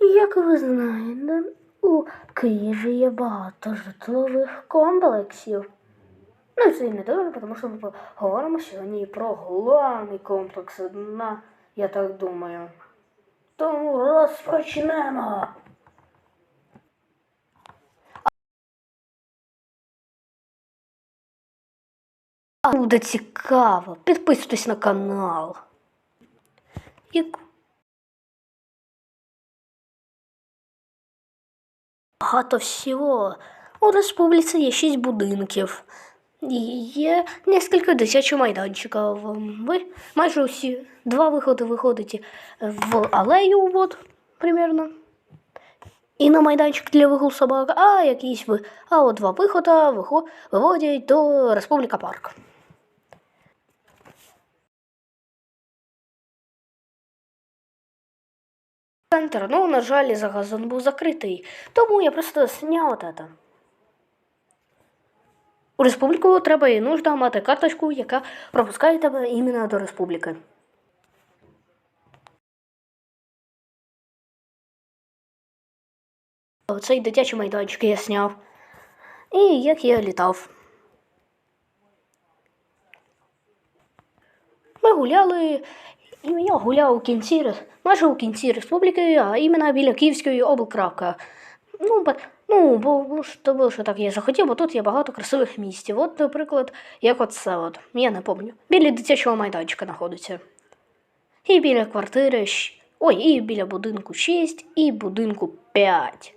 Як ви знаєте, у Києві є багато житлових комплексів. Ну, це і не добре, тому що ми говоримо сьогодні про головний комплекс дна, я так думаю. Тому розпочнемо. Буде цікаво. Підписуйтесь на канал. Як... Багато всього. У республіці є шість будинків. І Є кілька дитячих майданчиків. Ви майже усі два виходи виходите в алею, от, примерно. І на майданчик для вигул собак, а якісь ви. А от два виходи вихо- виводять до Республіка Парк. Центр, ну, на жаль, зараз він був закритий, тому я просто зняв это. У республіку треба і нужно мати карточку, яка пропускає тебе іменно до республіки. Оцей дитячий майданчик я зняв. І як я літав. Ми гуляли, я гуляв у кінці, майже у кінці республіки, а іменно біля Київської облкрапка. Ну, ну, бо, ж то було, що так я захотів, бо тут є багато красивих місць. От, наприклад, як оце от, я не пам'ятаю. Біля дитячого майданчика знаходиться. І біля квартири, ой, і біля будинку 6, і будинку 5.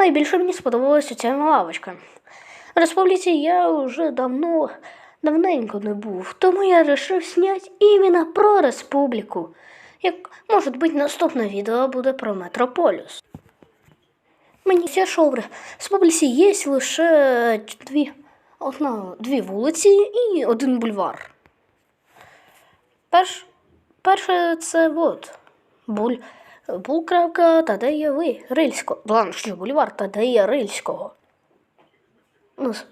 Найбільше мені сподобалася ця лавочка. В республіці я вже давно, давненько не був, тому я вирішив зняти іменно про республіку. Як, може бути, наступне відео буде про Метрополіс. Мені ця шоу в республіці є лише дві, одна, дві вулиці і один бульвар. Перш, перше це от, буль, булкравка Тадея Ви, Рильського. Бланш, бульвар Тадея Рильського. Нас-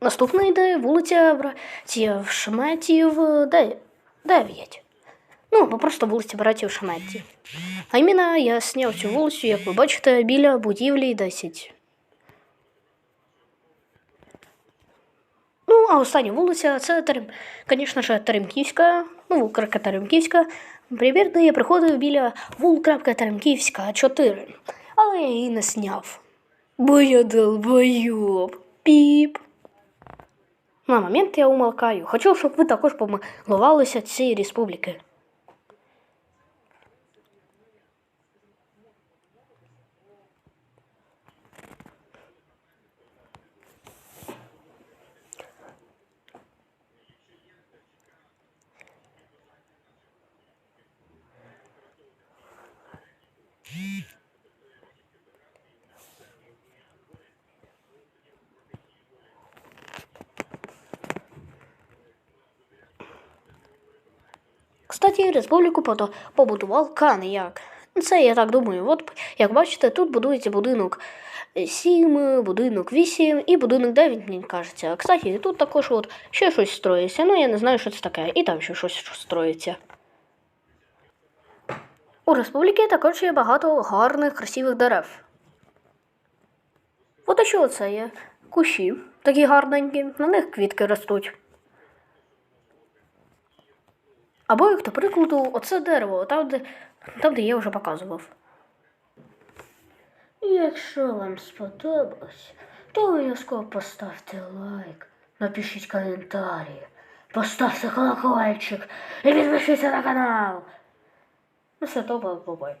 Наступна йде вулиця братів Шметів 9. Ну, або просто вулиця братів Шметів. А іменно я зняв цю вулицю, як ви бачите, біля будівлі 10. Ну, а остання вулиця це, Терем... звісно ж, Теремківська, ну, вулкрака Теремківська. Примірно я приходив біля вулкрапка Теремківська 4. Але я її не сняв. Бо я долбойоб. Піп. На момент я умолкаю. Хочу, щоб ви також помилувалися цієї республіки. Кстати, республіку побудував Кан'як. Це я так думаю. От як бачите, тут будується будинок 7, будинок 8 і будинок 9, мені кажеться. Кстати, тут також от ще щось строїться. Ну я не знаю, що це таке. І там ще щось строїться. У республіки також є багато гарних, красивих дерев. От і що це є? Кущі, такі гарненькі, на них квітки ростуть. Або, як до прикладу, оце дерево, там, де, там, де я вже показував. Якщо вам сподобалось, то обов'язково поставте лайк, напишіть коментарі, поставте колокольчик і підпишіться на канал. Ну все, добре, бувай.